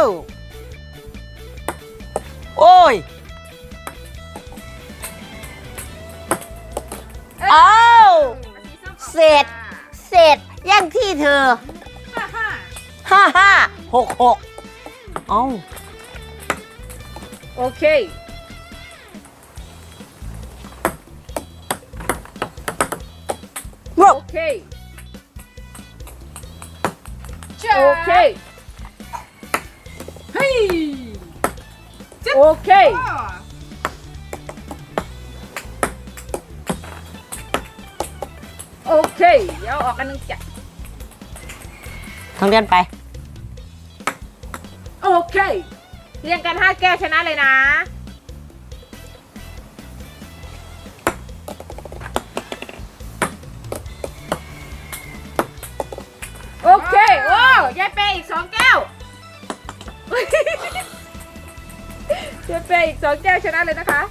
đâu Ôi Oh Ê, เสร็จ เสร็จย่างที่เธอ ฮ่าฮ่าห้าห้าหกหกเอ้าโอเค งโอบเค โอเค โอเคโอเคเดี๋ยวออกกันหนึ่งจ้ะทองเรียนไปโอเคเรียงกันห้าแก้วชนะเลยนะ โอเค โอ้ยายเปย์อีกสองแก้ว ยายเปย์อีกสองแก้วชนะเลยนะคะ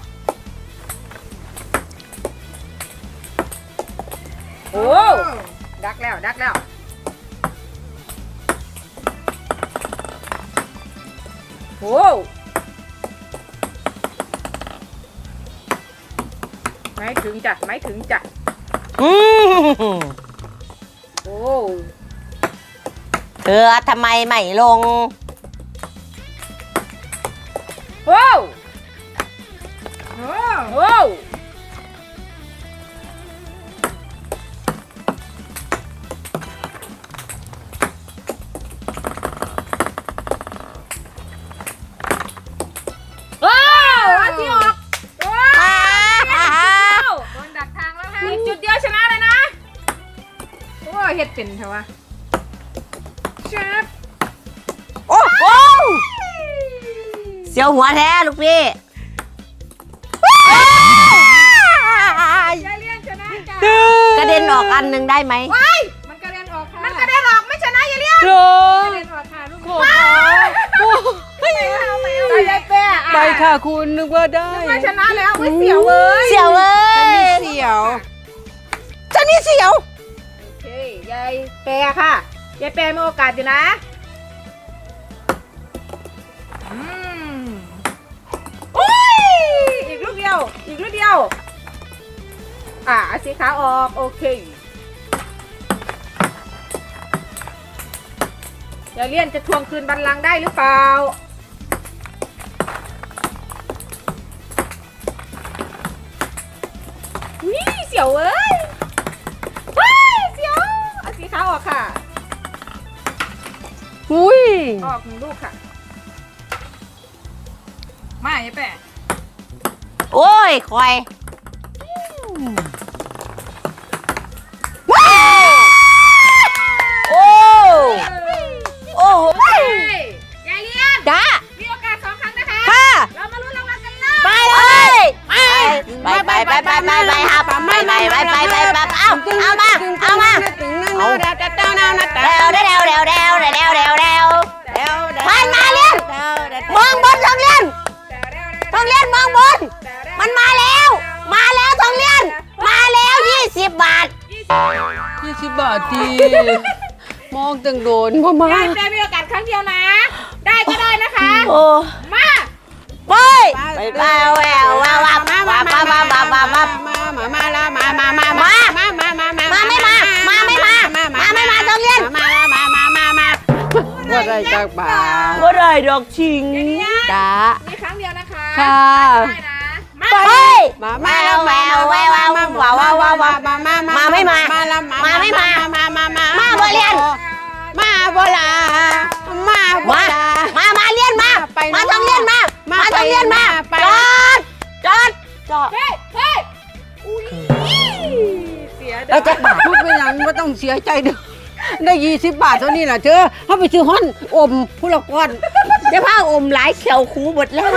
โอ้ดักแล้วดักแล้ว โอ้ไม่ถึงจ้ะไม่ถึงจ้ะอืมโอ้เธอทำไมไม่ลง ว้าวว้าวจุดเดียวชนะเลยนะ โอ้เฮ็ดเป็นเถอะวะเชฟโอ้โห เสียวหัวแท้ลูกพี่ยายเลี้ยงชนะจ้ะกระเด็นออกอันหนึ่งได้ไหมว้ายมันกระเด็นออกค่ะมันกระเด็นออกไม่ชนะยายเลี้ยงกระเด็นออกค่ะลูกว้ายไปยายแป้อะไปค่ะคุณนึกว่าได้นึกว่าชนะแล้วไม่เสียวเว้ยเสียวเว้ยเสียวฉันนี่เสียวโอเคยายแปรค่ะยายแปรมีโอกาสอยู่นะ กลูกเดียวอีกลูกเดียว อะเอาสีขาวออก โอเคยายเลี่ยนจะทวงคืนบัลลังก์ได้หรือเปล่า วิเสียวเอ้ยว้ายเสียวเอาสีขาวออกค่ะ อุ้ย ออกหนึ่งลูกค่ะ มาไอ้แปะ โอ้ยคอยว้าวโอ้โอ้โหยายเลียนจ้ามีโอกาสสองครั้งนะคะ ค่ะ เรามาลุ้นรางวัลกันเลยไปเลยไปไปไปไปไปไปครับไปไปไปไปไปไปเอาเอามาเอามาเอาเร็วเร็วเร็วเร็วเร็วเร็ว มันมาแล้ว มาแล้วทองเรียน มาแล้ว20บาท ยี่สิบบาททีมองตังโดนพ่อมายายแปรมีโอกาสครั้งเดียวนะ ได้ก็ได้นะคะโอ้มาไปไปไปแววว้าวว้าวว้าวว้าวว้าวว้าวว้าวว้าวมามามาละมามามามามามามามามามาไม่มามาไม่มามาไม่มาทองเรียนมามามามามาว่าได้จากป่าว่าได้ดอกชิงจ้ามีครั้งเดียวนะคะค่ะ ได้นะมาไปมามาแล้วแววแววว้าวว้าวว้าวว้าวว้ามามามาไม่มามาละมาไม่มามามามามาบ่เรียนมาบ่ลามาบ่มาลามามาเรียนมาไปมาต้องเรียนมามามาต้องเรียนมาไปจอดจอดจอดเฮ้เฮ้อุ้ยเสียแล้วจะพูดไปยังไม่ต้องเสียใจเด้อได้ยี่สิบบาทเท่านี้แหละเธอเขาไปซื้อห้อนอมผู้ละก้อนเดี๋ยวผ้าอมหลายเขียวคูหมดแล้ว